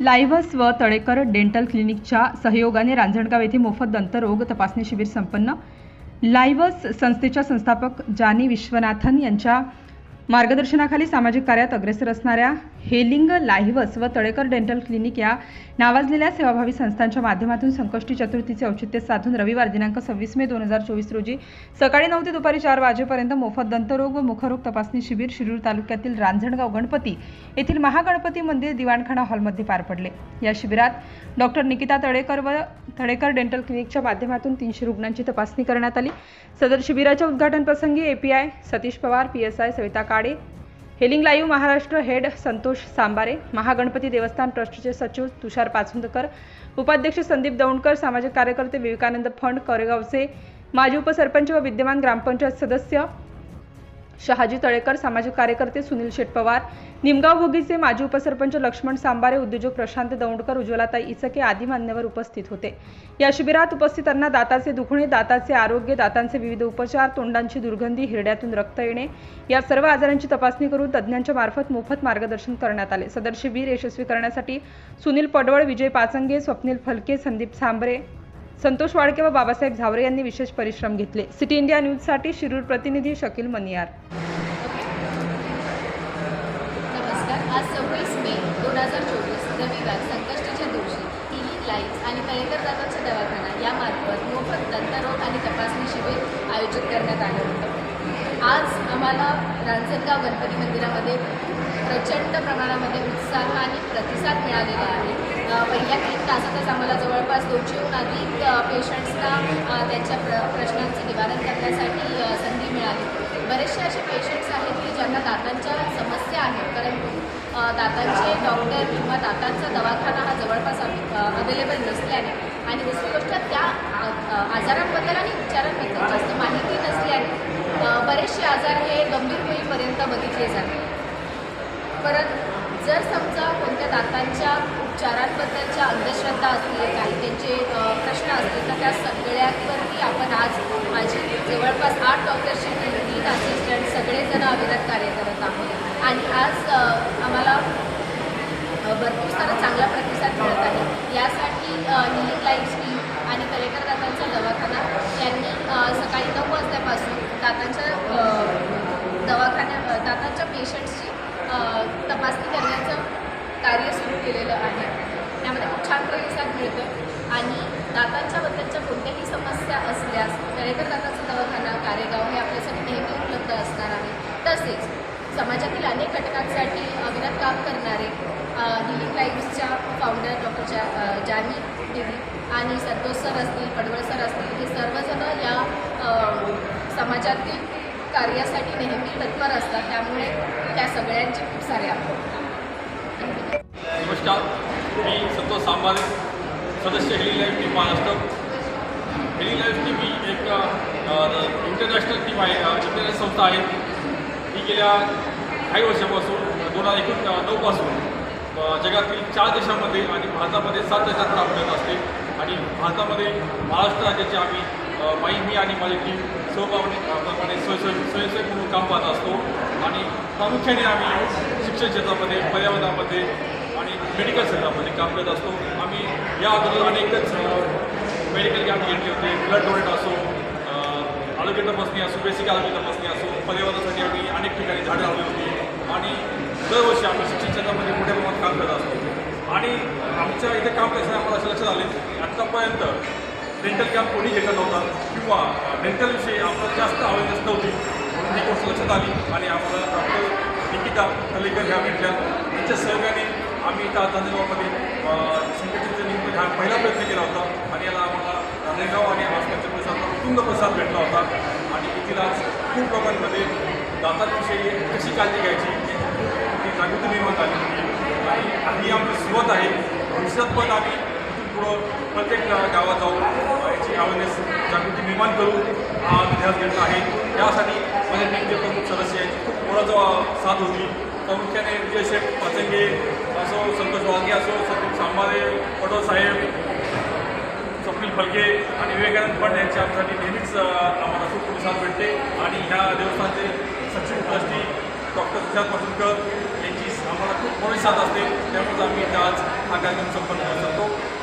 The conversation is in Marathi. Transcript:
लाईव्ह व तळेकर डेंटल क्लिनिकच्या सहयोगाने रांजणगाव येथे मोफत दंतरोग तपासणी शिबिर संपन्न. लायव्हस संस्थेच्या संस्थापक जानी विश्वनाथन यांच्या मार्गदर्शनाखाली सामाजिक कार्यात अग्रेसर असणाऱ्या हेलिंग लाहिवस व तळेकर डेंटल क्लिनिक या नावाजलेल्या सेवाभावी संस्थांच्या माध्यमातून संकष्टी चतुर्थीचे औचित्य साधून रविवार दिनांक सव्वीस मे दोन हजार चोवीस रोजी सकाळी नऊ ते दुपारी चार वाजेपर्यंत मोफत दंतरोग व मुखरोग तपासणी शिबिर शिरूर तालुक्यातील रांजणगाव गणपती येथील महागणपती मंदिर दिवाणखाना हॉलमध्ये पार पडले. या शिबिरात डॉक्टर निकिता तळेकर व तळेकर डेंटल क्लिनिकच्या माध्यमातून तीनशे रुग्णांची तपासणी करण्यात आली. सदर शिबिराच्या उद्घाटनप्रसंगी API Satish Pawar PSI Savita Kade healing live Maharashtra head Santosh Sambare Mahaganpati देवस्थान ट्रस्टचे सचिव तुषार पाचुंदकर उपाध्यक्ष संदीप दौंडकर सामाजिक कार्यकर्ते विवेकानंद फंड कोरेगावचे माजी उपसरपंच व विद्यमान ग्रामपंचायत सदस्य शहाजी तळेकर सामाजिक कार्यकर्ते सुनील शेट पवार निमगाव भोगीचे माजी उपसरपंच लक्ष्मण सांबारे उद्योजक प्रशांत दौंडकर उज्ज्वलाताई इचके आदी मान्यवर उपस्थित होते. या शिबिरात उपस्थितांना दाताचे दुखणे दाताचे आरोग्य दातांचे विविध उपचार तोंडांची दुर्गंधी हिरड्यातून रक्त येणे या सर्व आजारांची तपासणी करून तज्ज्ञांच्या मार्फत मोफत मार्गदर्शन करण्यात आले. सदर शिबिर यशस्वी करण्यासाठी सुनील पडवळ विजय पाचंगे स्वप्नील फलके संदीप सांबरे संतोष वाडके व बाबासाहेब झावरे यांनी विशेष परिश्रम घेतले. सिटी इंडिया न्यूजसाठी शिरूर प्रतिनिधी शकील मनियार. नमस्कार. आज सव्वीस मे दोन हजार चोवीस रविवार. संकष्टीच्या दिवशी हिलिंग लाईफ आणि कलेकर दादाचा दवाखाना यामार्फत मोफत दंतरोग आणि तपासणी शिबिर आयोजित करण्यात आलं होतं. आज आम्हाला रांजणगाव गणपती मंदिरामध्ये प्रचंड प्रमाणामध्ये उत्साह आणि प्रतिसाद मिळालेला आहे. पहिल्या तीन तासातच आम्हाला जवळपास दोनशेहून अधिक पेशंट्सना त्यांच्या प्र प्रश्नांचं निवारण करण्यासाठी संधी मिळाली. बरेचसे असे पेशंट्स आहेत की ज्यांना दातांच्या समस्या आहेत परंतु दातांचे डॉक्टर किंवा दातांचा दवाखाना हा जवळपास अवेलेबल नसल्याने आणि दुसरी गोष्ट त्या आजारांबद्दल आणि उपचारांबद्दल जास्त माहिती नसल्याने बरेचसे आजार हे गंभीर होईपर्यंत बघितले जाते. परत जर सम दातांच्या उपचारांबद्दलच्या अंधश्रद्धा असतील काही त्यांचे प्रश्न असतील तर त्या सगळ्यांवरती आपण आज माझी जवळपास आठ डॉक्टरची तीन असिस्टंट सगळेजण अविरत कार्य करत आहोत. आणि आज आम्हाला भरपूर सारा चांगला प्रतिसाद मिळत आहे. यासाठी हिलिंग लाईफ स्कीम आणि कलेकर दातांचा दवाखाना यांनी सकाळी नऊ वाजल्यापासून दातांच्या अ, दवाखान्या अ, दातांच्या पेशंट्सची अ, तपासणी करण्याचं कार्य सुरू केलेलं आहे त्यामध्ये खूप छान प्रतिसाद मिळतो आणि दातांच्या बद्दलच्या कोणत्याही समस्या असल्यास कलेकर दातांचा दवाखाना कारेगाव हे आपल्यासाठी नेहमी उपलब्ध असणार आहे तसेच समाजातील अनेक घटकांसाठी अविरत काम करणारे हिलिंग लाईफ्सच्या फाउंडर डॉक्टर जा जानी देवी आणि संतोष सर असतील पडवळ सर असतील हे सर्वजण या समाजातील कार्यासाठी नेहमी तत्पर असतात. त्यामुळे त्या सगळ्यांचे खूप सारे आभार नमस्कार. मी संतोष सांबारे सदस्य Heli life team Maharashtra. Heli life team ही एक इंटरनॅशनल टीम आहे इंटरनॅशनल संस्था आहे. ही गेल्या काही वर्षापासून दोन हजार एकूण नऊपासून जगातील चार देशांमध्ये आणि भारतामध्ये सात देशात काम करत असते. आणि भारतामध्ये महाराष्ट्र राज्याचे आम्ही माई मी आणि माझी टीम सहभागाने स्वयं स्वयंसेवक म्हणून काम पाहत असतो. आणि प्रामुख्याने आम्ही शिक्षण क्षेत्रामध्ये पर्यावरणामध्ये आणि मेडिकल क्षेत्रामध्ये काम करत असतो. आम्ही या अगोदर अनेकच मेडिकल कॅम्प घेतले होते. ब्लड डोनेट असो आरोग्य तपासणी असो बेसिक आरोग्य तपासणी असो पर्यावरणासाठी आम्ही अनेक ठिकाणी झाडं लावली होती. आणि दरवर्षी आम्ही शिक्षण क्षेत्रामध्ये मोठ्या प्रमाणात काम करत असतो. आणि आमच्या इथे काम करताना आम्हाला असं लक्षात आले की आत्तापर्यंत डेंटल कॅम्प कोणी घेतला नव्हता किंवा डेंटलविषयी आम्हाला जास्त अवेअरनेस नव्हती. म्हणून ही गोष्ट लक्षात आली आणि आम्हाला डॉक्टर निकिता कलेकर ह्या भेटल्या. त्यांच्या सहयोगाने आम्ही इथं तांदळगावमध्ये संकटच्या निमित्त हा पहिला प्रयत्न केला होता आणि याला आम्हाला तांदळगाव आणि आसपासच्या प्रसाद उत्तुंग प्रसाद भेटला होता. आणि तिला आज खूप लोकांमध्ये दातांविषयी कशी काळजी घ्यायची? ती जागृती निर्माण झाली होती. आणि ही आमची सुरुवात आहे. भविष्यात पण आम्ही पुढं प्रत्येक गावात जाऊन याची अवेअरनेस जागृती निर्माण करू. हा ध्यास घेतला आहे त्यासाठी माझ्या टीमचे प्रमुख सदस्य यांची खूप मोलाचा साथ होती. प्रामुख्याने विजय शेठ पाचंगे असो संतोष वाघे असो संतोष सांबाळे पटोल साहेब स्वप्नील फलके आणि विवेकानंद फंड यांची आमच्यासाठी नेहमीच आम्हाला खूप प्रोत्साहन भेटते. आणि ह्या देवस्थानचे सचिन ट्रस्टी डॉक्टर तुषार पासूनकर यांची आम्हाला खूप मोठी साथ असते. त्यामुळे आम्ही आज हा कार्यक्रम संपन्न करू शकतो.